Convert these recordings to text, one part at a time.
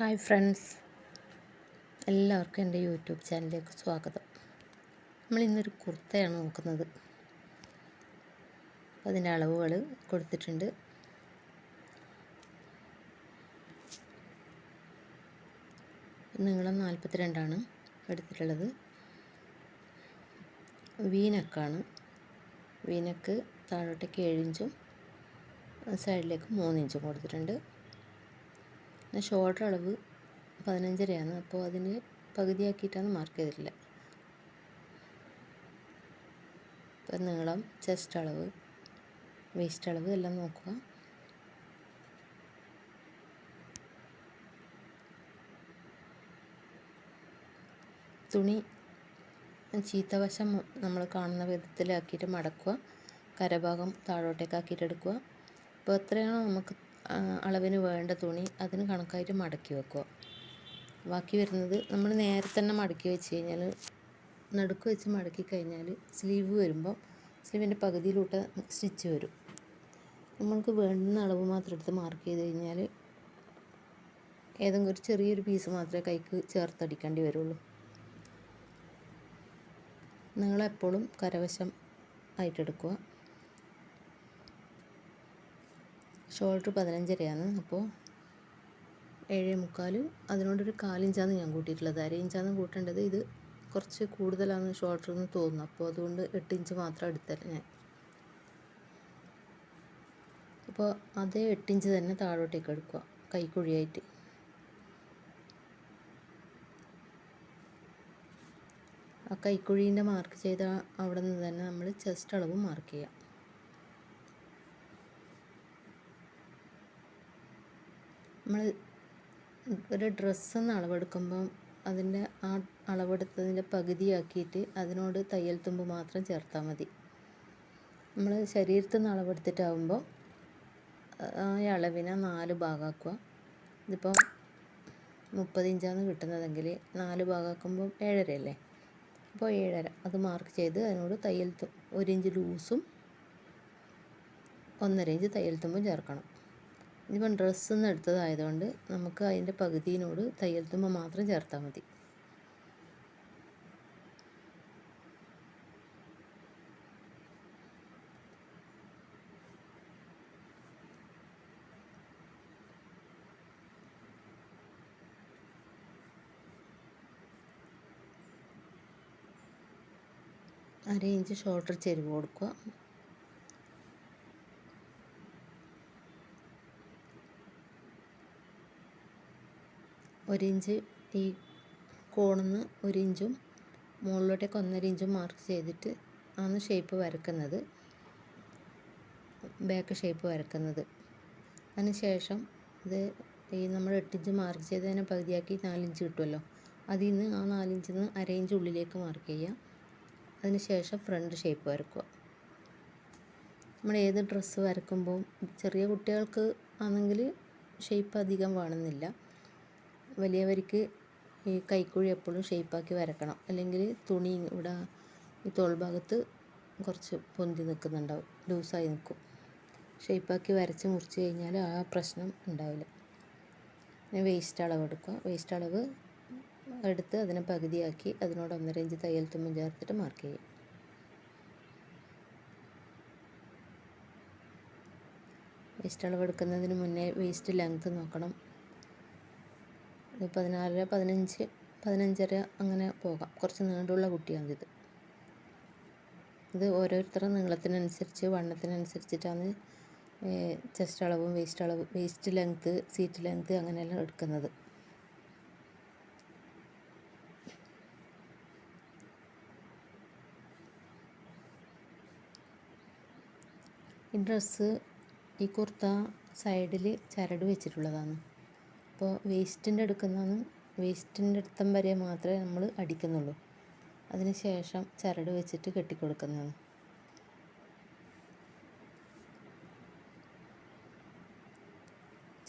Hi friends. എല്ലാവർക്കും എന്റെ YouTube ചാനലിലേക്ക് സ്വാഗതം. നമ്മൾ ഇന്നൊരു കുർത്തയാണ് നോക്കുന്നത്. അതിന്റെ അളവുകൾ കൊടുത്തിട്ടുണ്ട്. നീളം നാൽപ്പത്തിരണ്ടാണ് എടുത്തിട്ടുള്ളത്. വീനക്കാണ്. വീനക്ക് താഴോട്ടേക്ക് ഏഴിഞ്ചും സൈഡിലേക്ക് മൂന്നിഞ്ചും കൊടുത്തിട്ടുണ്ട്. പിന്നെ ഷോർട്ട് അളവ് പതിനഞ്ചരയാണ്. അപ്പോൾ അതിന് പകുതിയാക്കിയിട്ടാണ് മാർക്ക് ചെയ്തിട്ടുള്ളത്. ഇപ്പം നീളം ചെസ്റ്റ് അളവ് വേസ്റ്റ് അളവ് എല്ലാം നോക്കുക. തുണി ചീത്ത വശം നമ്മൾ കാണുന്ന വിധത്തിലാക്കിയിട്ട് മടക്കുക. കരഭാഗം താഴോട്ടേക്ക് ആക്കിയിട്ട് എടുക്കുക. അപ്പോൾ എത്രയാണോ നമുക്ക് അളവിന് വേണ്ട തുണി അതിന് കണക്കായിട്ട് മടക്കി വെക്കുക. ബാക്കി വരുന്നത് നമ്മൾ നേരെ തന്നെ മടക്കി വെച്ച് കഴിഞ്ഞാൽ നടുക്ക് വെച്ച് മടക്കി കഴിഞ്ഞാൽ സ്ലീവ് വരുമ്പോൾ സ്ലീവിന്റെ പകുതിയിലോട്ട് സ്റ്റിച്ച് വരും. നമ്മൾക്ക് വേണ്ടുന്ന അളവ് മാത്രം എടുത്ത് മാർക്ക് ചെയ്ത് കഴിഞ്ഞാൽ ഏതെങ്കിലും ഒരു ചെറിയൊരു പീസ് മാത്രമേ കൈക്ക് ചേർത്തടിക്കേണ്ടി വരുള്ളൂ. നിങ്ങളെപ്പോഴും കരവശം ആയിട്ടെടുക്കുക. ഷോൾഡർ പതിനഞ്ചരയാണ്. അപ്പോൾ ഏഴേ മുക്കാലും അതിനോടൊരു കാലിഞ്ചാണ് ഞാൻ കൂട്ടിയിട്ടുള്ളത്. അര ഇഞ്ചാണ് കൂട്ടേണ്ടത് ഇത് കുറച്ച് കൂടുതലാണ് ഷോൾഡർ എന്ന് തോന്നുന്നു. അപ്പോൾ അതുകൊണ്ട് എട്ട് ഇഞ്ച് മാത്രം എടുത്തല്ല ഞാൻ. അപ്പോൾ അതേ എട്ട് ഇഞ്ച് തന്നെ താഴോട്ടേക്ക് എടുക്കുക. കൈക്കുഴിയായിട്ട്. ആ കൈക്കുഴീന്റെ മാർക്ക് ചെയ്ത അവിടെ നിന്ന് തന്നെ നമ്മൾ ചെസ്റ്റ് അളവ് മാർക്ക് ചെയ്യാം. നമ്മൾ ഒരു ഡ്രസ്സെന്ന് അളവെടുക്കുമ്പം അതിന്റെ ആ അളവെടുത്തതിന്റെ പകുതിയാക്കിയിട്ട് അതിനോട് തയ്യൽ തുമ്പ് മാത്രം ചേർത്താൽ മതി. നമ്മൾ ശരീരത്തിൽ നിന്ന് അളവെടുത്തിട്ടാകുമ്പോൾ ആ അളവിനെ നാല് ഭാഗമാക്കുക ഇതിപ്പം മുപ്പത് ഇഞ്ചാണ് കിട്ടുന്നതെങ്കിൽ നാല് ഭാഗമാക്കുമ്പോൾ ഏഴര അല്ലേ അപ്പോൾ ഏഴര. അത് മാർക്ക് ചെയ്ത് അതിനോട് തയ്യൽ ഒരു ഇഞ്ച് ലൂസും ഒന്നര ഇഞ്ച് തയ്യൽ തുമ്പും ചേർക്കണം. ഇതിപ്പം ഡ്രസ്സ് നിന്ന് എടുത്തതായതുകൊണ്ട് നമുക്ക് അതിന്റെ പകുതിയിനോട് തയ്യൽ തുമ്പ മാത്രം ചേർത്താൽ മതി. അര ഇഞ്ച് ഷോർട്ടർ ചെരുവ് കൊടുക്കുക. ഒരിഞ്ച് ഈ കോണിന്ന് ഒരിഞ്ചും മുകളിലോട്ടേക്ക് ഒന്നര ഇഞ്ചും മാർക്ക് ചെയ്തിട്ട് ആണ് ഷേപ്പ് വരക്കുന്നത്. ബാക്ക് ഷേപ്പ് വരക്കുന്നത്. അതിനുശേഷം ഇത് ഈ നമ്മൾ എട്ടിഞ്ച് മാർക്ക് ചെയ്തതിനെ പകുതിയാക്കി നാലിഞ്ച് കിട്ടുമല്ലോ അതിൽ നിന്ന് ആ നാലിഞ്ചിൽ നിന്ന് അര ഇഞ്ച് ഉള്ളിലേക്ക് മാർക്ക് ചെയ്യുക. അതിനുശേഷം ഫ്രണ്ട് ഷേപ്പ് വരക്കുക. നമ്മൾ ഏത് ഡ്രസ്സ് വരക്കുമ്പോൾ ചെറിയ കുട്ടികൾക്ക് ആണെങ്കിൽ ഷേപ്പ് അധികം വേണമെന്നില്ല. വലിയവർക്ക് ഈ കൈക്കുഴി എപ്പോഴും ഷേപ്പാക്കി വരക്കണം. അല്ലെങ്കിൽ തുണി ഇവിടെ ഈ തോൾ ഭാഗത്ത് കുറച്ച് പൊന്തി നിൽക്കുന്നുണ്ടാവും. ലൂസായി നിൽക്കും. ഷേപ്പാക്കി വരച്ച് മുറിച്ച് കഴിഞ്ഞാൽ ആ പ്രശ്നം ഉണ്ടാവില്ല. പിന്നെ വേസ്റ്റ് അളവ് എടുക്കുക. വേസ്റ്റ് അളവ് എടുത്ത് അതിനെ പകുതിയാക്കി അതിനോട് ഒന്നര ഇഞ്ച് തയ്യൽ തുമ്പും ചേർത്തിട്ട് മാർക്ക് ചെയ്യും വേസ്റ്റ് അളവ് എടുക്കുന്നതിന് മുന്നേ വേസ്റ്റ് ലെങ്ത് നോക്കണം. പതിനാലര പതിനഞ്ച് പതിനഞ്ചര അങ്ങനെ പോകാം. കുറച്ച് നീണ്ടുള്ള കുട്ടിയാണ് ഇത് ഇത് ഓരോരുത്തരുടെ നീളത്തിനനുസരിച്ച് വണ്ണത്തിനനുസരിച്ചിട്ടാണ് ചെസ്റ്റ് അളവും വേസ്റ്റ് അളവ് വേസ്റ്റ് ലെങ്ത്ത് സീറ്റ് ലെങ്ത്ത് അങ്ങനെയെല്ലാം എടുക്കുന്നത്. ഈ ഡ്രസ്സ് ഈ കുർത്ത സൈഡിൽ ചരട് വെച്ചിട്ടുള്ളതാണ്. അപ്പോൾ വേസ്റ്റിന്റെ അടുക്കുന്നതാണ് വേസ്റ്റിന്റെ അടുത്തം വരെ മാത്രമേ നമ്മൾ അടിക്കുന്നുള്ളൂ. അതിന് ശേഷം ചരട് വെച്ചിട്ട് കെട്ടിക്കൊടുക്കുന്നതാണ്.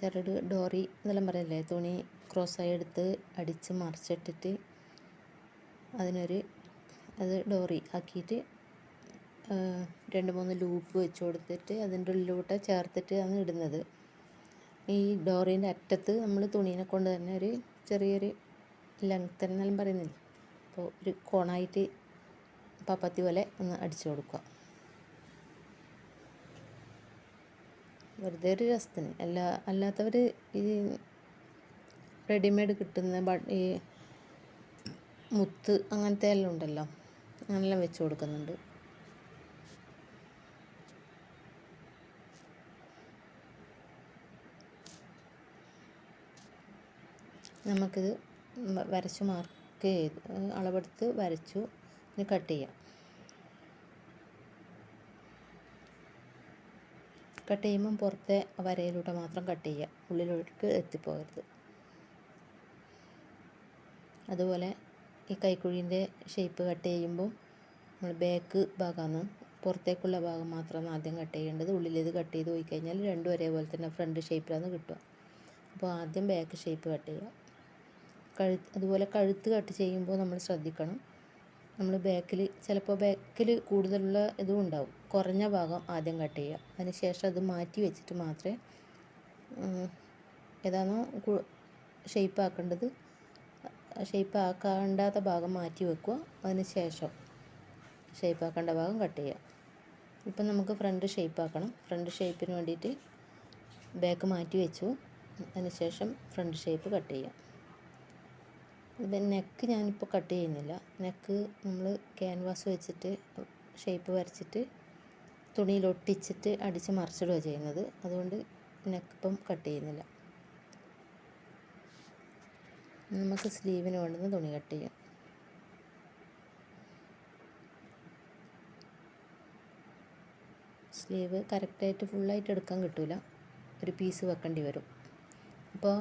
ചരട് ഡോറി എന്നെല്ലാം പറയല്ലേ? തുണി ക്രോസായി എടുത്ത് അടിച്ച് മറിച്ചിട്ടിട്ട് അതിനൊരു അത് ഡോറി ആക്കിയിട്ട് രണ്ട് മൂന്ന് ലൂപ്പ് വെച്ച് കൊടുത്തിട്ട് അതിന്റെ ഉള്ളിലോട്ട് ചേർത്തിട്ട് ആണ് ഇടുന്നത്. ഈ ഡോറിന്റെ അറ്റത്ത് നമ്മൾ തുണീനെ കൊണ്ട് തന്നെ ഒരു ചെറിയൊരു ലെങ്ത് എന്നെല്ലാം പറയുന്നില്ല. അപ്പോൾ ഒരു കോണായിട്ട് പപ്പത്തി പോലെ ഒന്ന് അടിച്ചു കൊടുക്കുക. വെറുതെ ഒരു രസത്തിന്. അല്ല അല്ലാത്തവർ ഈ റെഡിമെയ്ഡ് കിട്ടുന്ന ഈ മുത്ത് അങ്ങനത്തെ എല്ലാം ഉണ്ടല്ലോ. അങ്ങനെല്ലാം വെച്ച് കൊടുക്കുന്നുണ്ട്. നമുക്കിത് വരച്ച് മാർക്ക് ചെയ്ത് അളവെടുത്ത് വരച്ചു ഇനി കട്ട് ചെയ്യാം. കട്ട് ചെയ്യുമ്പം പുറത്തെ വരയിലൂടെ മാത്രം കട്ട് ചെയ്യുക. ഉള്ളിലേക്ക് എത്തിപ്പോകരുത്. അതുപോലെ ഈ കൈക്കുഴീന്റെ ഷേപ്പ് കട്ട് ചെയ്യുമ്പോൾ നമ്മൾ ബാക്ക് ഭാഗമാണ്. പുറത്തേക്കുള്ള ഭാഗം മാത്രമാണ് ആദ്യം കട്ട് ചെയ്യേണ്ടത്. ഉള്ളിലേത് കട്ട് ചെയ്ത് പോയി കഴിഞ്ഞാൽ രണ്ടും ഒരേപോലെ തന്നെ ഫ്രണ്ട് ഷേപ്പിലാണ് കിട്ടുക. അപ്പോൾ ആദ്യം ബാക്ക് ഷേപ്പ് കട്ട് ചെയ്യുക. കഴുത്ത് അതുപോലെ കഴുത്ത് കട്ട് ചെയ്യുമ്പോൾ നമ്മൾ ശ്രദ്ധിക്കണം. നമ്മൾ ബാക്കിൽ ചിലപ്പോൾ ബാക്കിൽ കൂടുതലുള്ള ഇതും ഉണ്ടാവും. കുറഞ്ഞ ഭാഗം ആദ്യം കട്ട് ചെയ്യുക. അതിന് ശേഷം അത് മാറ്റി വെച്ചിട്ട് മാത്രമേ ഏതാണോ ഷേപ്പ് ആക്കേണ്ടത് ഷേപ്പ് ആക്കാണ്ടാത്ത ഭാഗം മാറ്റി വെക്കുക. അതിന് ശേഷം ഷേപ്പ് ആക്കേണ്ട ഭാഗം കട്ട് ചെയ്യുക. ഇപ്പം നമുക്ക് ഫ്രണ്ട് ഷേപ്പ് ആക്കണം. ഫ്രണ്ട് ഷേപ്പിന് വേണ്ടിയിട്ട് ബാക്ക് മാറ്റി വെച്ചു. അതിന് ശേഷം ഫ്രണ്ട് ഷേപ്പ് കട്ട് ചെയ്യാം ഇത് നെക്ക് ഞാനിപ്പോൾ കട്ട് ചെയ്യുന്നില്ല. നെക്ക് നമ്മൾ ക്യാൻവാസ് വെച്ചിട്ട് ഷേപ്പ് വരച്ചിട്ട് തുണിയിൽ ഒട്ടിച്ചിട്ട് അടിച്ച് മറിച്ചിടുകയാണ് ചെയ്യുന്നത്. അതുകൊണ്ട് നെക്ക് ഇപ്പം കട്ട് ചെയ്യുന്നില്ല. നമുക്ക് സ്ലീവിന് വേണ്ടുന്ന തുണി കട്ട് ചെയ്യാം. സ്ലീവ് കറക്റ്റായിട്ട് ഫുള്ളായിട്ട് എടുക്കാൻ കിട്ടില്ല ഒരു പീസ് വെക്കേണ്ടി വരും. അപ്പോൾ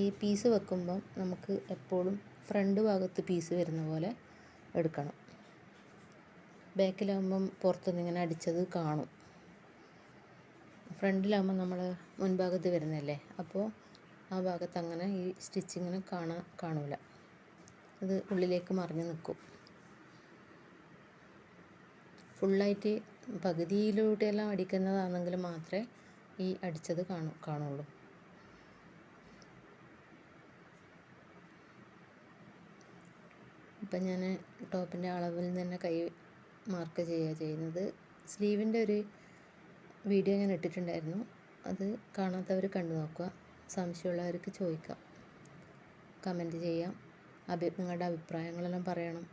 ഈ പീസ് വെക്കുമ്പം നമുക്ക് എപ്പോഴും ഫ്രണ്ട് ഭാഗത്ത് പീസ് വരുന്ന പോലെ എടുക്കണം. ബാക്കിലാകുമ്പം പുറത്തുനിന്ന് ഇങ്ങനെ അടിച്ചത് കാണും. ഫ്രണ്ടിലാകുമ്പോൾ നമ്മൾ മുൻഭാഗത്ത് വരുന്നതല്ലേ അപ്പോൾ ആ ഭാഗത്ത് അങ്ങനെ ഈ സ്റ്റിച്ചിങ്ങിന് കാണാൻ കാണൂല. അത് ഉള്ളിലേക്ക് മറിഞ്ഞ് നിൽക്കും ഫുള്ളായിട്ട് പകുതിയിലൂടെയെല്ലാം അടിക്കുന്നതാണെങ്കിൽ മാത്രമേ ഈ അടിച്ചത് കാണൂ കാണുള്ളൂ. ഇപ്പം ഞാൻ ടോപ്പിന്റെ അളവിൽ തന്നെ കൈ മാർക്ക് ചെയ്യുക ചെയ്യുന്നത്. സ്ലീവിന്റെ ഒരു വീഡിയോ ഞാൻ ഇട്ടിട്ടുണ്ടായിരുന്നു. അത് കാണാത്തവർ കണ്ടു നോക്കുക. സംശയമുള്ളവർക്ക് ചോദിക്കാം. കമന്റ് ചെയ്യാം. അഭി നിങ്ങളുടെ അഭിപ്രായങ്ങളെല്ലാം പറയണം.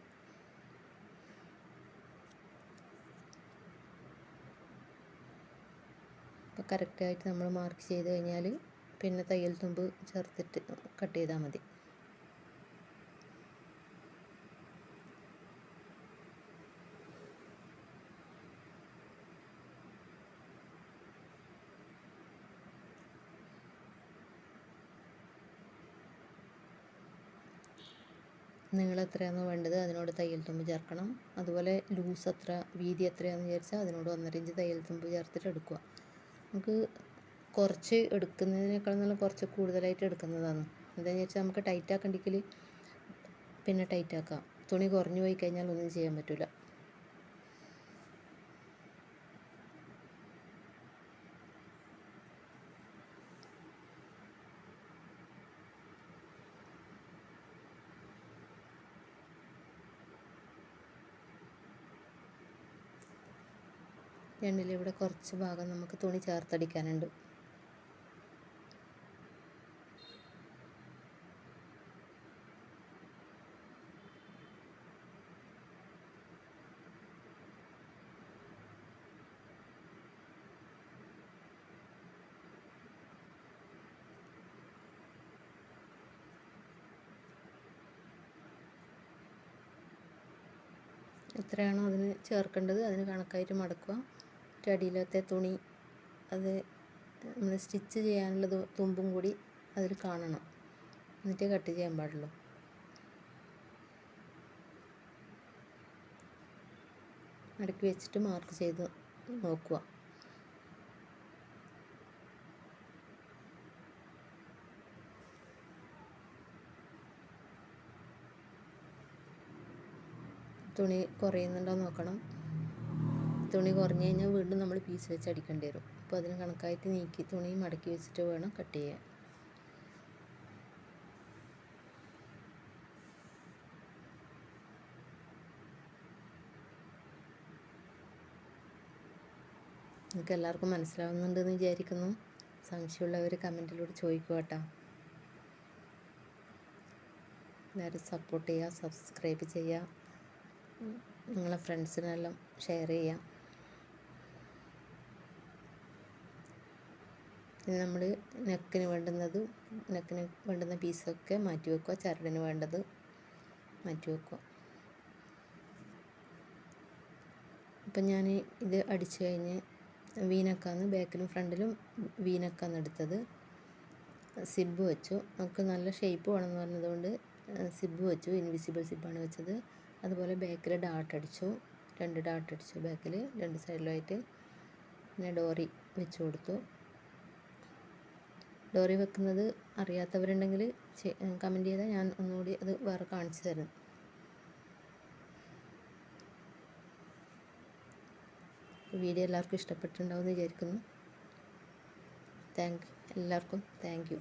അപ്പോൾ കറക്റ്റായിട്ട് നമ്മൾ മാർക്ക് ചെയ്ത് കഴിഞ്ഞാൽ പിന്നെ തയ്യൽ തുമ്പ് ചേർത്തിട്ട് കട്ട് ചെയ്താൽ മതി. നീളം എത്രയാണോ വേണ്ടത് അതിനോട് തയ്യൽ തുമ്പ് ചേർക്കണം. അതുപോലെ ലൂസ് എത്ര വീതി എത്രയാണെന്ന് വിചാരിച്ചാൽ അതിനോട് ഒന്നര ഇഞ്ച് തയ്യൽ തുമ്പ് ചേർത്തിട്ട് എടുക്കുക. നമുക്ക് കുറച്ച് എടുക്കുന്നതിനേക്കാൾ നല്ല കുറച്ച് കൂടുതലായിട്ട് എടുക്കുന്നതാണ്. എന്താണെന്ന് വെച്ചാൽ നമുക്ക് ടൈറ്റ് ആക്കണ്ടെങ്കിൽ പിന്നെ ടൈറ്റ് ആക്കാം തുണി കുറഞ്ഞു പോയി കഴിഞ്ഞാൽ ഒന്നും ചെയ്യാൻ പറ്റില്ല രണ്ടിലും ഇവിടെ കുറച്ച് ഭാഗം നമുക്ക് തുണി ചേർത്തടിക്കാനുണ്ട്. എത്രയാണോ അതിന് ചേർക്കേണ്ടത്? അതിന് കണക്കായിട്ട് മടക്കുക. അടിയിലത്തെ തുണി അത് നമ്മൾ സ്റ്റിച്ച് ചെയ്യാനുള്ള തുമ്പും കൂടി അതിൽ കാണണം. എന്നിട്ടേ കട്ട് ചെയ്യാൻ പാടുള്ളൂ. മടക്കി വെച്ചിട്ട് മാർക്ക് ചെയ്ത് നോക്കുക. തുണി കുറയുന്നുണ്ടോ നോക്കണം. തുണി കുറഞ്ഞു കഴിഞ്ഞാൽ വീണ്ടും നമ്മൾ പീസ് വെച്ച് അടിക്കേണ്ടി വരും. അപ്പോൾ അതിന് കണക്കായിട്ട് നീക്കി തുണി മടക്കി വെച്ചിട്ട് വേണം കട്ട് ചെയ്യാൻ. നിങ്ങൾക്ക് എല്ലാവർക്കും മനസ്സിലാവുന്നുണ്ടെന്ന് വിചാരിക്കുന്നു. സംശയമുള്ളവർ കമന്റിലൂടെ ചോദിക്കുക കേട്ടോ. എല്ലാവരും സപ്പോർട്ട് ചെയ്യുക സബ്സ്ക്രൈബ് ചെയ്യുക. നിങ്ങളെ ഫ്രണ്ട്സിനെല്ലാം ഷെയർ ചെയ്യുക. ഇനി നമ്മൾ നെക്കിന് വേണ്ടുന്നത് നെക്കിന് വേണ്ടുന്ന പീസൊക്കെ മാറ്റി വെക്കുക. ചരടിന് വേണ്ടത് മാറ്റി വെക്കുക. അപ്പം ഞാൻ ഇത് അടിച്ചു കഴിഞ്ഞ് വീനക്കാന്ന് ബാക്കിലും ഫ്രണ്ടിലും വീനക്കാന്ന് എടുത്തത് സിബ് വെച്ചു. നമുക്ക് നല്ല ഷേപ്പ് വേണമെന്ന് പറഞ്ഞതുകൊണ്ട് സിബ് വെച്ചു. ഇൻവിസിബിൾ സിബാണ് വെച്ചത്. അതുപോലെ ബാക്കിൽ ഡാട്ട് അടിച്ചു. രണ്ട് ഡാട്ട് അടിച്ചു ബാക്കിൽ രണ്ട് സൈഡിലായിട്ട് പിന്നെ ഡോറി വെച്ച് കൊടുത്തു. ഡോറി വെക്കുന്നത് അറിയാത്തവരുണ്ടെങ്കിൽ കമന്റ് ചെയ്താൽ ഞാൻ ഒന്നുകൂടി അത് വേറെ കാണിച്ചു തരും. വീഡിയോ എല്ലാവർക്കും ഇഷ്ടപ്പെട്ടിട്ടുണ്ടാവും എന്ന് വിചാരിക്കുന്നു. താങ്ക് എല്ലാവർക്കും താങ്ക് യു.